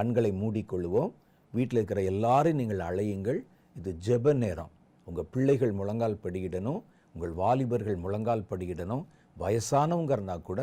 கண்களை மூடிக்கொள்வோம் வீட்டில் இருக்கிற எல்லாரையும் நீங்கள் அழையுங்கள். இது ஜெப நேரம். உங்கள் பிள்ளைகள் முழங்கால் படியிடணும். உங்கள் வாலிபர்கள் முழங்கால் படியிடணும். வயசானவங்கிறனா கூட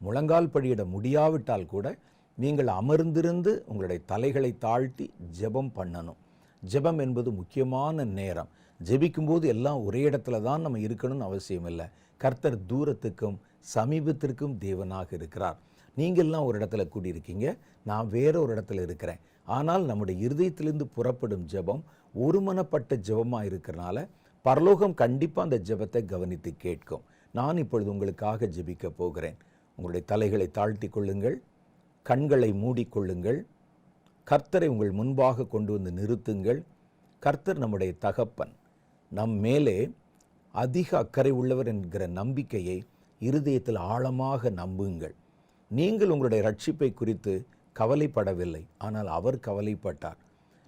முழங்கால் படியிட முடியாவிட்டால் கூட நீங்கள் அமர்ந்திருந்து உங்களுடைய தலைகளை தாழ்த்தி ஜெபம் பண்ணணும். ஜெபம் என்பது முக்கியமான நேரம். ஜெபிக்கும்போது எல்லாம் ஒரே இடத்துல தான் நம்ம இருக்கணும்னு அவசியம் இல்லை கர்த்தர் தூரத்துக்கும் சமீபத்திற்கும் தேவனாக இருக்கிறார். நீங்கள்லாம் ஒரு இடத்துல கூடியிருக்கீங்க. நான் வேற ஒரு இடத்துல இருக்கிறேன். ஆனால் நம்முடைய இருதயத்திலிருந்து புறப்படும் ஜெபம் ஒருமனப்பட்ட ஜெபமாக இருக்கிறனால பரலோகம் கண்டிப்பாக அந்த ஜெபத்தை கவனித்து கேட்கும். நான் இப்பொழுது உங்களுக்காக ஜெபிக்க போகிறேன். உங்களுடைய தலைகளை தாழ்த்தி கொள்ளுங்கள். கண்களை மூடிக்கொள்ளுங்கள் கர்த்தரை உங்கள் முன்பாக கொண்டு வந்து நிறுத்துங்கள். கர்த்தர் நம்முடைய தகப்பன். நம் மேலே அதிக அக்கறை உள்ளவர் என்கிற நம்பிக்கையை இருதயத்தில் ஆழமாக நம்புங்கள். நீங்கள் உங்களுடைய ரட்சிப்பை குறித்து கவலைப்படவில்லை. ஆனால் அவர் கவலைப்பட்டார்.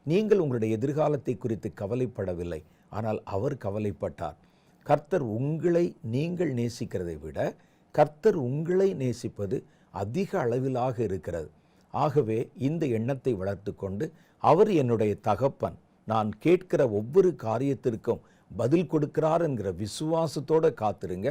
நீங்கள் உங்களுடைய எதிர்காலத்தை குறித்து கவலைப்படவில்லை. ஆனால் அவர் கவலைப்பட்டார். கர்த்தர் உங்களை நீங்கள் நேசிக்கிறதை விட கர்த்தர் உங்களை நேசிப்பது அதிக அளவிலாக இருக்கிறது. ஆகவே இந்த எண்ணத்தை வளர்த்து கொண்டு அவர் என்னுடைய தகப்பன் நான் கேட்கிற ஒவ்வொரு காரியத்திற்கும் பதில் கொடுக்கிறார் என்கிற விசுவாசத்தோடு காத்திருங்க.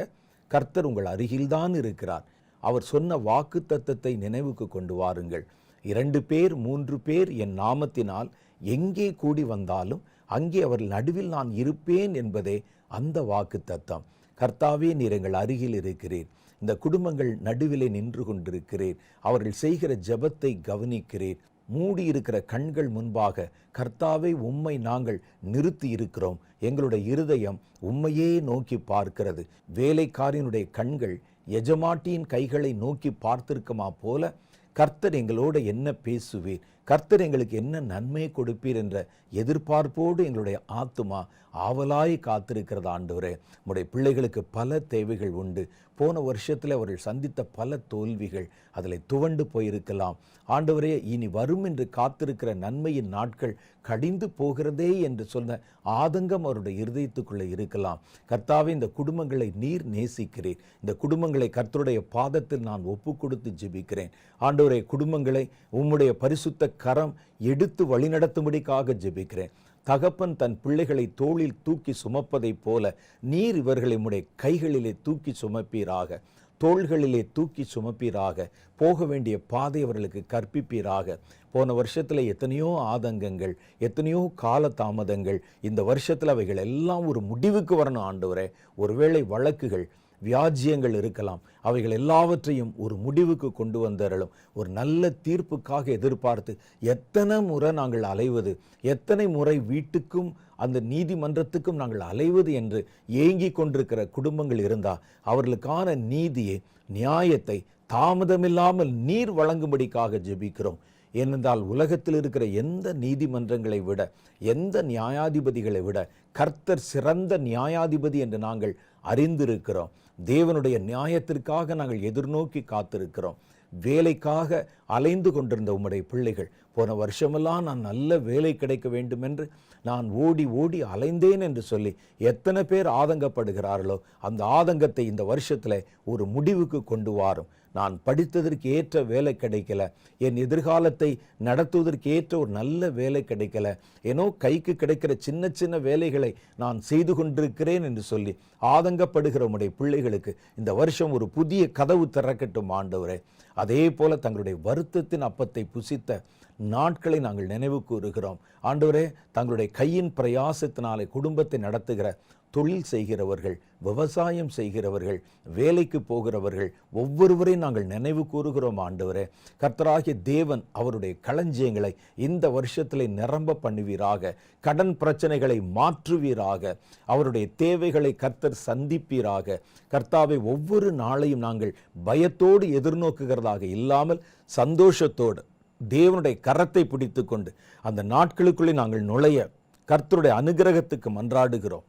கர்த்தர் உங்கள் அருகில்தான் இருக்கிறார். அவர் சொன்ன வாக்கு தத்தத்தை நினைவுக்கு கொண்டு வாருங்கள். இரண்டு பேர் மூன்று பேர் என் நாமத்தினால் எங்கே கூடி வந்தாலும் அங்கே அவர் நடுவில் நான் இருப்பேன் என்பதே அந்த வாக்கு தத்தம் கர்த்தாவே நீர் எங்கள் அருகில் இருக்கிறீர். இந்த குடும்பங்கள் நடுவிலே நின்று கொண்டிருக்கிறீர் அவர்கள் செய்கிற ஜெபத்தை கவனிக்கிறீர் மூடி இருக்கிற கண்கள் முன்பாக கர்த்தாவை உம்மை நாங்கள் நிறுத்தி இருக்கிறோம். எங்களுடைய இருதயம் உம்மையே நோக்கி பார்க்கிறது. வேலைக்காரினுடைய கண்கள் எஜமாட்டியின் கைகளை நோக்கி பார்த்திருக்குமா போல கர்த்தர் எங்களோட என்ன பேசுவீர்? கர்த்தர் எங்களுக்கு என்ன நன்மை கொடுப்பீர்? என்ற எதிர்பார்ப்போடு எங்களுடைய ஆத்துமா ஆவலாய் காத்திருக்கிறது ஆண்டவரே. உடைய பிள்ளைகளுக்கு பல தேவைகள் உண்டு. போன வருஷத்தில் அவர்கள் சந்தித்த பல தோல்விகள் அதில் துவண்டு போயிருக்கலாம். ஆண்டவரே இனி வரும் என்று காத்திருக்கிற நன்மையின் நாட்கள் கடிந்து போகிறதே என்று சொன்ன ஆதங்கம் அவருடைய இருதயத்துக்குள்ளே இருக்கலாம். கர்த்தாவே இந்த குடும்பங்களை நீர் நேசிக்கிறீர். இந்த குடும்பங்களை கர்த்தருடைய பாதத்தில் நான் ஒப்பு கொடுத்து ஜெபிக்கிறேன். ஆண்டவரே குடும்பங்களை உம்முடைய பரிசுத்த கரம் எடுத்து வழிநடத்தும்படிக்காக ஜெபிக்கிறேன். தகப்பன் தன் பிள்ளைகளை தோளில் தூக்கி சுமப்பதைப் போல நீர் இவர்களை உடைய கைகளிலே தூக்கி சுமப்பீராக தோள்களிலே தூக்கி சுமப்பீராக போக வேண்டிய பாதை அவர்களுக்கு கற்பிப்பீராக. போன வருஷத்தில் எத்தனையோ ஆதங்கங்கள் எத்தனையோ கால தாமதங்கள் இந்த வருஷத்தில் அவைகள் எல்லாம் ஒரு முடிவுக்கு வரணும் ஆண்டவரே. ஒருவேளை வழக்குகள் வியாஜ்யங்கள் இருக்கலாம். அவைகள் எல்லாவற்றையும் ஒரு முடிவுக்கு கொண்டு வந்தரலும் ஒரு நல்ல தீர்ப்புக்காக எதிர்பார்த்து எத்தனை முறை நாங்கள் அலைவது எத்தனை முறை வீட்டுக்கும் அந்த நீதிமன்றத்துக்கும் நாங்கள் அலைவது என்று ஏங்கி கொண்டிருக்கிற குடும்பங்கள் இருந்தால் அவர்களுக்கான நீதியை நியாயத்தை தாமதமில்லாமல் நீர் வழங்கும்படிக்காக ஜெபிக்கிறோம். ஏனென்றால் உலகத்தில் இருக்கிற எந்த நீதிமன்றங்களை விட எந்த நியாயாதிபதிகளை விட கர்த்தர் சிறந்த நியாயாதிபதி என்று நாங்கள் அறிந்திருக்கிறோம். தேவனுடைய நியாயத்திற்காக நாங்கள் எதிர்நோக்கி காத்திருக்கிறோம். வேலைக்காக அலைந்து கொண்டிருந்த உம்முடைய பிள்ளைகள் போன வருஷமெல்லாம் நான் நல்ல வேலை கிடைக்க வேண்டும் என்று நான் ஓடி ஓடி அலைந்தேன் என்று சொல்லி எத்தனை பேர் ஆதங்கப்படுகிறார்களோ அந்த ஆதங்கத்தை இந்த வருஷத்தில் ஒரு முடிவுக்கு கொண்டு வாரும். நான் படித்ததற்கு ஏற்ற வேலை கிடைக்கல. என் எதிர்காலத்தை நடத்துவதற்கு ஏற்ற ஒரு நல்ல வேலை கிடைக்கல. ஏனோ கைக்கு கிடைக்கிற சின்ன சின்ன வேலைகளை நான் செய்து கொண்டிருக்கிறேன் என்று சொல்லி ஆதங்கப்படுகிற உடைய பிள்ளைகளுக்கு இந்த வருஷம் ஒரு புதிய கதவு திறக்கட்டும் ஆண்டவரே. அதே போல தங்களுடைய வருத்தத்தின் அப்பத்தை புசித்த நாட்களை நாங்கள் நினைவு கூறுகிறோம். ஆண்டவரே தங்களுடைய கையின் பிரயாசத்தினாலே குடும்பத்தை நடத்துகிற தொழில் செய்கிறவர்கள் விவசாயம் செய்கிறவர்கள் வேலைக்கு போகிறவர்கள் ஒவ்வொருவரையும் நாங்கள் நினைவு கூறுகிறோம் ஆண்டவரே. கர்த்தராகிய தேவன் அவருடைய களஞ்சியங்களை இந்த வருஷத்தில் நிரம்ப பண்ணுவீராக. கடன் பிரச்சனைகளை மாற்றுவீராக. அவருடைய தேவைகளை கர்த்தர் சந்திப்பீராக. கர்த்தாவை ஒவ்வொரு நாளையும் நாங்கள் பயத்தோடு எதிர்நோக்குகிறதாக இல்லாமல் சந்தோஷத்தோடு தேவனுடைய கரத்தை பிடித்து கொண்டு அந்த நாட்களுக்குள்ளே நாங்கள் நுழைய கர்த்தருடைய அனுகிரகத்துக்கு மன்றாடுகிறோம்.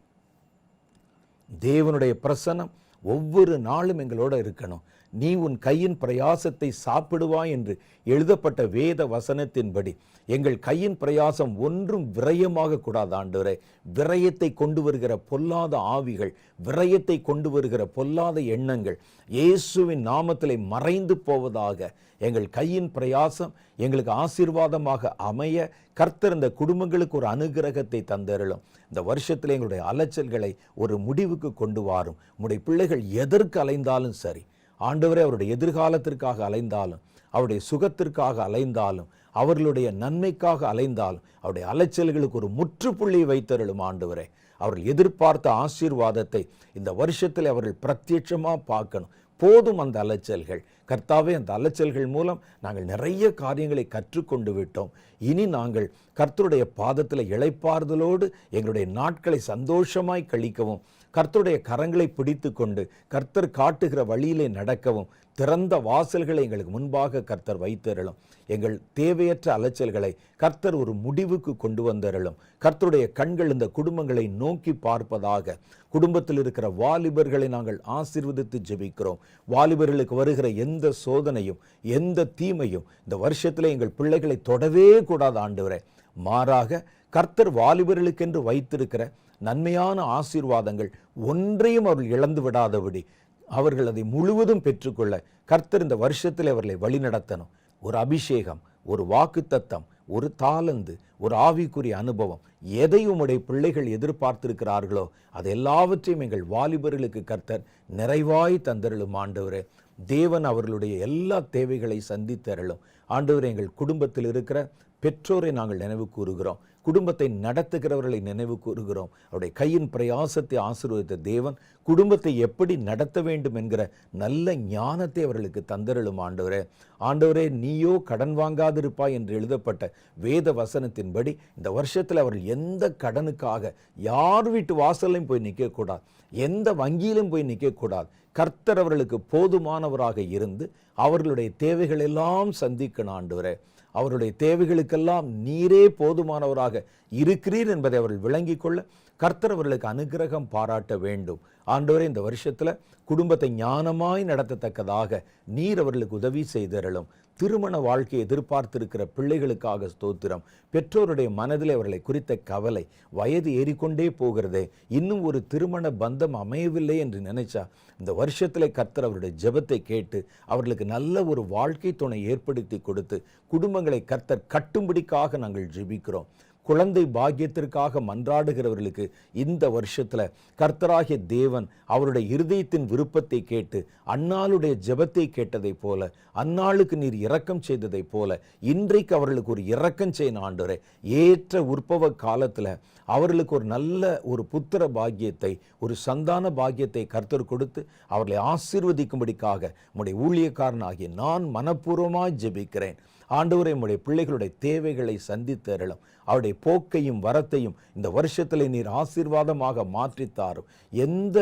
தேவனுடைய பிரசனம் ஒவ்வொரு நாளும் எங்களோட இருக்கணும். நீ உன் கையின் பிரயாசத்தை சாப்பிடுவாய் என்று எழுதப்பட்ட வேத வசனத்தின்படி எங்கள் கையின் பிரயாசம் ஒன்றும் விரயமாக கூடாது ஆண்டவரே. விரயத்தை கொண்டு வருகிற பொல்லாத ஆவிகள் விரயத்தை கொண்டு வருகிற பொல்லாத எண்ணங்கள் இயேசுவின் நாமத்திலே மறைந்து போவதாக எங்கள் கையின் பிரயாசம் எங்களுக்கு ஆசீர்வாதமாக அமைய கர்த்தர் இந்த குடும்பங்களுக்கு ஒரு அனுகிரகத்தை தந்தருளும். இந்த வருஷத்தில் எங்களுடைய அலைச்சல்களை ஒரு முடிவுக்கு கொண்டு வாரும். உம்முடைய பிள்ளைகள் எதற்கு அலைந்தாலும் சரி ஆண்டவரே அவருடைய எதிர்காலத்திற்காக அலைந்தாலும் அவருடைய சுகத்திற்காக அலைந்தாலும் அவர்களுடைய நன்மைக்காக அலைந்தாலும் அவருடைய அலைச்சல்களுக்கு ஒரு முற்றுப்புள்ளி வைத்தருளும் ஆண்டவரே. அவர்கள் எதிர்பார்த்த ஆசீர்வாதத்தை இந்த வருஷத்தில் அவர்கள் பிரத்யட்சமாக பார்க்கணும். போதும் அந்த அலைச்சல்கள். கர்த்தாவே அந்த அலைச்சல்கள் மூலம் நாங்கள் நிறைய காரியங்களை கற்றுக்கொண்டு விட்டோம். இனி நாங்கள் கர்த்தருடைய பாதத்தில் இழைப்பாறுதலோடு எங்களுடைய நாட்களை சந்தோஷமாய் கழிக்கவும். கர்த்தருடைய கரங்களை பிடித்து கொண்டு கர்த்தர் காட்டுகிற வழியிலே நடக்கவும் திறந்த வாசல்களை எங்களுக்கு முன்பாக கர்த்தர் வைத்தருளும். எங்கள் தேவையற்ற அலைச்சல்களை கர்த்தர் ஒரு முடிவுக்கு கொண்டு வந்தருளும். கர்த்தருடைய கண்கள் இந்த குடும்பங்களை நோக்கி பார்ப்பதாக. குடும்பத்தில் இருக்கிற வாலிபர்களை நாங்கள் ஆசீர்வதித்து ஜெபிக்கிறோம். வாலிபர்களுக்கு வருகிற எந்த சோதனையும் எந்த தீமையும் இந்த வருஷத்தில் எங்கள் பிள்ளைகளை தொடவே கூடாது ஆண்டவரே. மாறாக கர்த்தர் வாலிபர்களுக்கென்று வைத்திருக்கிற நன்மையான ஆசீர்வாதங்கள் ஒன்றையும் அவர்கள் இழந்து விடாதபடி அவர்கள் அதை முழுவதும் பெற்றுக்கொள்ள கர்த்தர் இந்த வருஷத்தில் அவர்களை வழிநடத்தணும். ஒரு அபிஷேகம் ஒரு வாக்குத்தத்தம் ஒரு தாளந்து ஒரு ஆவிக்குரிய அனுபவம். எதை உம்முடைய பிள்ளைகள் எதிர்பார்த்திருக்கிறார்களோ அது எல்லாவற்றையும் எங்கள் வாலிபர்களுக்கு கர்த்தர் நிறைவாய் தந்தருளும் ஆண்டவரே. தேவன் அவர்களுடைய எல்லா தேவைகளை சந்தித்தருளும். ஆண்டவர் எங்கள் குடும்பத்தில் இருக்கிற பெற்றோரை நாங்கள் நினைவு கூறுகிறோம். குடும்பத்தை நடத்துகிறவர்களை நினைவு கூறுகிறோம். அவருடைய கையின் பிரயாசத்தை ஆசீர்வதித்த தேவன் குடும்பத்தை எப்படி நடத்த வேண்டும் என்கிற நல்ல ஞானத்தை அவர்களுக்கு தந்தருளும் ஆண்டவரே. ஆண்டவரே நீயோ கடன் வாங்காதிருப்பாய் என்று எழுதப்பட்ட வேத வசனத்தின்படி இந்த வருஷத்தில் அவர்கள் எந்த கடனுக்காக யார் வீட்டு வாசல்லையும் போய் நிற்கக்கூடாது. எந்த வங்கியிலும் போய் நிற்கக்கூடாது. கர்த்தர் அவர்களுக்கு போதுமானவராக இருந்து அவர்களுடைய தேவைகள் எல்லாம் சந்திக்கணும் ஆண்டவரே. அவருடைய தேவைகளுக்கெல்லாம் நீரே போதுமானவராக இருக்கிறீர் என்பதை அவர்கள் விளங்கிக் கொள்ள கர்த்தர் அவர்களுக்கு அனுகிரகம் பாராட்ட வேண்டும். ஆண்டவரே இந்த வருஷத்துல குடும்பத்தை ஞானமாய் நடத்தத்தக்கதாக நீர் அவர்களுக்கு உதவி செய்தரலும் திருமண வாழ்க்கையை எதிர்பார்த்திருக்கிற பிள்ளைகளுக்காக ஸ்தோத்திரம். பெற்றோருடைய மனதிலே அவர்களை குறித்த கவலை வயது ஏறிக்கொண்டே போகிறதே இன்னும் ஒரு திருமண பந்தம் அமையவில்லை என்று நினைச்சா இந்த வருஷத்தில் கர்த்தர் அவருடைய ஜெபத்தை கேட்டு அவர்களுக்கு நல்ல ஒரு வாழ்க்கை துணை ஏற்படுத்தி கொடுத்து குடும்பங்களை கர்த்தர் கட்டும்படிக்காக நாங்கள் ஜெபிக்கிறோம். குழந்தை பாக்கியத்திற்காக மன்றாடுகிறவர்களுக்கு இந்த வருஷத்தில் கர்த்தராகிய தேவன் அவருடைய இருதயத்தின் விருப்பத்தை கேட்டு அன்னாளுடைய ஜெபத்தை கேட்டதைப் போல அன்னாளுக்கு நீர் இரக்கம் செய்ததைப் போல இன்றைக்கு அவர்களுக்கு ஒரு இரக்கம் செய்யணும் ஆண்டவரே ஏற்ற உற்பவ காலத்தில் அவர்களுக்கு ஒரு நல்ல ஒரு புத்திர பாக்கியத்தை ஒரு சந்தான பாக்கியத்தை கர்த்தர் கொடுத்து அவர்களை ஆசீர்வதிக்கும்படிக்காக உம்முடைய ஊழியக்காரன் நான் மனப்பூர்வமாய் ஜெபிக்கிறேன். ஆண்டவரை உம்முடைய பிள்ளைகளுடைய தேவைகளை சந்தித்தருளும் அவருடைய போக்கையும் வரத்தையும் இந்த வருஷத்தில் நீர் ஆசீர்வாதமாக மாற்றித்தாரும். எந்த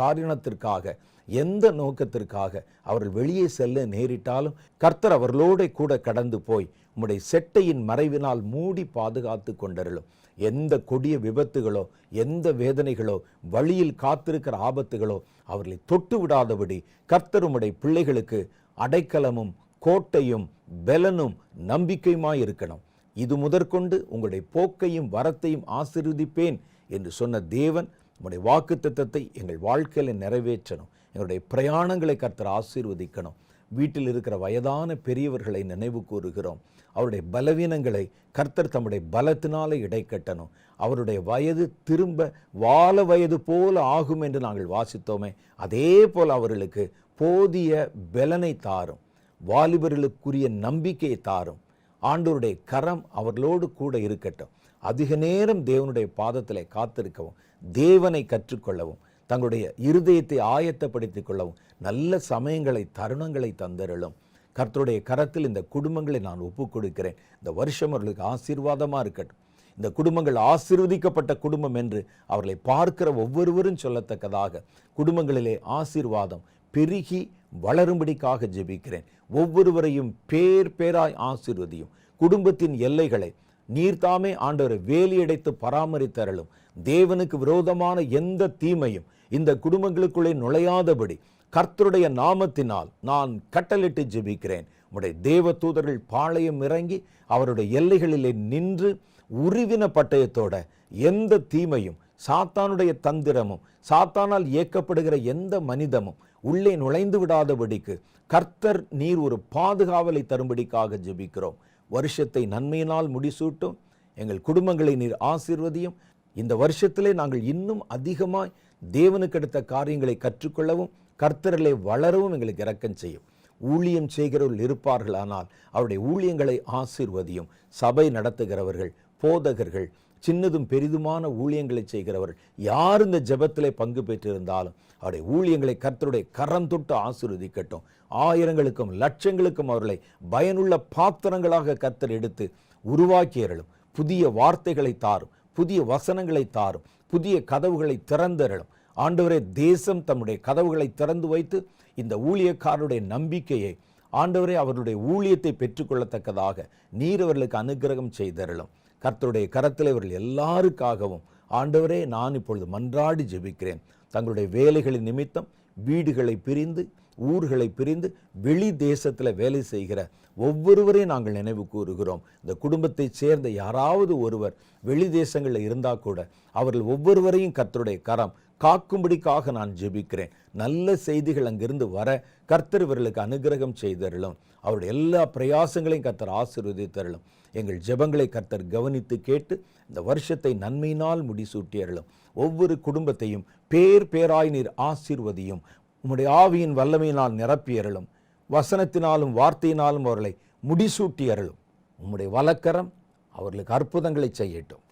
காரணத்திற்காக எந்த நோக்கத்திற்காக அவர்கள் வெளியே செல்ல நேரிட்டாலும் கர்த்தர் அவர்களோட கூட கடந்து போய் உம்முடைய செட்டையின் மறைவினால் மூடி பாதுகாத்து கொண்டருளும். எந்த கொடிய விபத்துகளோ எந்த வேதனைகளோ வழியில் காத்திருக்கிற ஆபத்துகளோ அவர்களை தொட்டு விடாதபடி கர்த்தர் உம்முடைய பிள்ளைகளுக்கு அடைக்கலமும் கோட்டையும் பெலனும் நம்பிக்கையுமாய் இருக்கணும் இது முதற்கொண்டு உங்களுடைய போக்கையும் வரத்தையும் ஆசீர்வதிப்பேன் என்று சொன்ன தேவன் உங்களுடைய வாக்கு எங்கள் வாழ்க்கையில் நிறைவேற்றணும். எங்களுடைய பிரயாணங்களை கர்த்தர் ஆசீர்வதிக்கணும். வீட்டில் இருக்கிற வயதான பெரியவர்களை நினைவு கூறுகிறோம். அவருடைய பலவீனங்களை கர்த்தர் தம்முடைய பலத்தினாலே இடைக்கட்டணும் அவருடைய வயது திரும்ப வாழ வயது போல ஆகும் என்று நாங்கள் வாசித்தோமே. அதே போல் அவர்களுக்கு போதிய பலனை தாரும். வாலிபர்களுக்குரிய நம்பிக்கையை தாரும். ஆண்டோருடைய கரம் அவர்களோடு கூட இருக்கட்டும். அதிக நேரம் தேவனுடைய பாதத்தில் காத்திருக்கவும் தேவனை கற்றுக்கொள்ளவும் தங்களுடைய இருதயத்தை ஆயத்தப்படுத்திக் கொள்ளவும் நல்ல சமயங்களை தருணங்களை தந்தருளும். கர்த்தருடைய கரத்தில் இந்த குடும்பங்களை நான் ஒப்புக் கொடுக்கிறேன் இந்த வருஷம் அவர்களுக்கு ஆசீர்வாதமாக இருக்கட்டும். இந்த குடும்பங்கள் ஆசீர்வதிக்கப்பட்ட குடும்பம் என்று அவர்களை பார்க்கிற ஒவ்வொருவரும் சொல்லத்தக்கதாக குடும்பங்களிலே ஆசீர்வாதம் பெருகி வளரும்படிக்காக ஜெபிக்கிறேன். ஒவ்வொருவரையும் பேர் பேராய் ஆசீர்வதியும். குடும்பத்தின் எல்லைகளை நீர்தாமே ஆண்டவரை வேலியடைத்து பராமரித்தரலும் தேவனுக்கு விரோதமான எந்த தீமையும் இந்த குடும்பங்களுக்குள்ளே நுழையாதபடி கர்த்தருடைய நாமத்தினால் நான் கட்டளிட்டு ஜெபிக்கிறேன். உம்முடைய தேவ தூதர்கள் பாளையம் இறங்கி அவருடைய எல்லைகளிலே நின்று உருவின பட்டயத்தோட எந்த தீமையும் சாத்தானுடைய தந்திரமும் சாத்தானால் இயக்கப்படுகிற எந்த மனிதமும் உள்ளே நுழைந்து விடாதபடிக்கு கர்த்தர் நீர் ஒரு பாதுகாவலை தரும்படிக்காக ஜெபிக்கிறோம். வருஷத்தை நன்மையினால் முடிசூட்டும். எங்கள் குடும்பங்களை நீர் ஆசீர்வதியும். இந்த வருஷத்திலே நாங்கள் இன்னும் அதிகமாய் தேவனுக்கு அடுத்த காரியங்களை கற்றுக்கொள்ளவும் கர்த்தர்களை வளரவும் எங்களுக்கு இரக்கம் செய்யும். ஊழியம் செய்கிறவர்கள் இருப்பார்களானால் அவருடைய ஊழியங்களை ஆசீர்வதியும். சபை நடத்துகிறவர்கள் போதகர்கள் சின்னதும் பெரிதுமான ஊழியங்களை செய்கிறவர்கள். யார் இந்த ஜெபத்திலே பங்கு பெற்றிருந்தாலும் அவருடைய ஊழியங்களை கர்த்தருடைய கரம் தொட்டு ஆசீர்வதிக்கட்டும். ஆயிரங்களுக்கும் லட்சங்களுக்கும் அவர்களை பயனுள்ள பாத்திரங்களாக கர்த்தர் எடுத்து உருவாக்கியறலும் புதிய வார்த்தைகளை தாரும் புதிய வசனங்களை தாரும் புதிய கதவுகளை திறந்தரலும் ஆண்டவரே தேசம் தம்முடைய கதவுகளை திறந்து வைத்து இந்த ஊழியக்காரருடைய நம்பிக்கையை ஆண்டவரே அவருடைய ஊழியத்தை பெற்றுக்கொள்ளத்தக்கதாக நீர் அவர்களுக்கு அனுக்கிரகம் செய்தரலும் கர்த்தருடைய கரத்தில் இவர்கள் எல்லாருக்காகவும் ஆண்டவரே நான் இப்பொழுது மன்றாடி ஜெபிக்கிறேன். தங்களுடைய வேலைகளின் நிமித்தம் வீடுகளை பிரிந்து ஊர்களை பிரிந்து வெளி தேசத்தில் வேலை செய்கிற ஒவ்வொருவரையும் நாங்கள் நினைவு கூறுகிறோம். இந்த குடும்பத்தைச் சேர்ந்த யாராவது ஒருவர் வெளி தேசங்களில் இருந்தால் கூட அவர்கள் ஒவ்வொருவரையும் கர்த்தருடைய கரம் காக்கும்படிக்காக நான் ஜெபிக்கிறேன். நல்ல செய்திகள் அங்கிருந்து வர கர்த்தர் இவர்களுக்கு அனுகிரகம் செய்தருளும். அவருடைய எல்லா பிரயாசங்களையும் கர்த்தர் ஆசீர்வதித்தருளும். எங்கள் ஜெபங்களை கர்த்தர் கவனித்து கேட்டு இந்த வருஷத்தை நன்மையினால் முடிசூட்டியருளும். ஒவ்வொரு குடும்பத்தையும் பேர் பேராய் நீர் ஆசீர்வதியும். உம்முடைய ஆவியின் வல்லமையினால் நிரப்பியருளும். வசனத்தினாலும் வார்த்தையினாலும் அவர்களை முடிசூட்டி அருளும் உம்முடைய வழக்கரம் அவர்களுக்கு அற்புதங்களை செய்யட்டும்.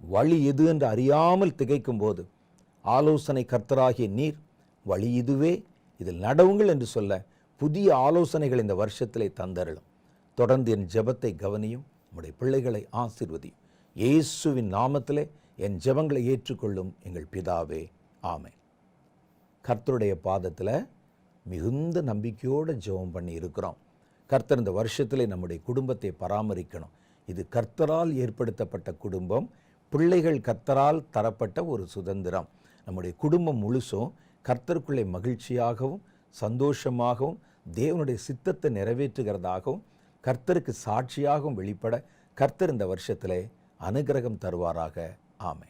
வழி எது என்று அறியாமல் திகைக்கும் போது ஆலோசனை கர்த்தராகிய நீர் வழி இதுவே. இதில் நடவுங்கள் என்று சொல்ல புதிய ஆலோசனைகள் இந்த வருஷத்திலே தந்தருளும். தொடர்ந்து என் ஜெபத்தை கவனியும். உம்முடைய பிள்ளைகளை ஆசிர்வதியும். இயேசுவின் நாமத்திலே என் ஜெபங்களை ஏற்றுக்கொள்ளும் எங்கள் பிதாவே. ஆமை கர்த்தருடைய பாதத்தில் மிகுந்த நம்பிக்கையோடு ஜெபம் பண்ணி இருக்கிறோம். கர்த்தர் இந்த வருஷத்திலே நம்முடைய குடும்பத்தை பராமரிக்கணும். இது கர்த்தரால் ஏற்படுத்தப்பட்ட குடும்பம். பிள்ளைகள் கர்த்தரால் தரப்பட்ட ஒரு சுதந்திரம். நம்முடைய குடும்பம் முழுசும் கர்த்தருக்குள்ளே மகிழ்ச்சியாகவும் சந்தோஷமாகவும் தேவனுடைய சித்தத்தை நிறைவேற்றுகிறதாகவும் கர்த்தருக்கு சாட்சியாகவும் வெளிப்பட கர்த்தர் இந்த வருஷத்திலே அனுகிரகம் தருவாராக. ஆமை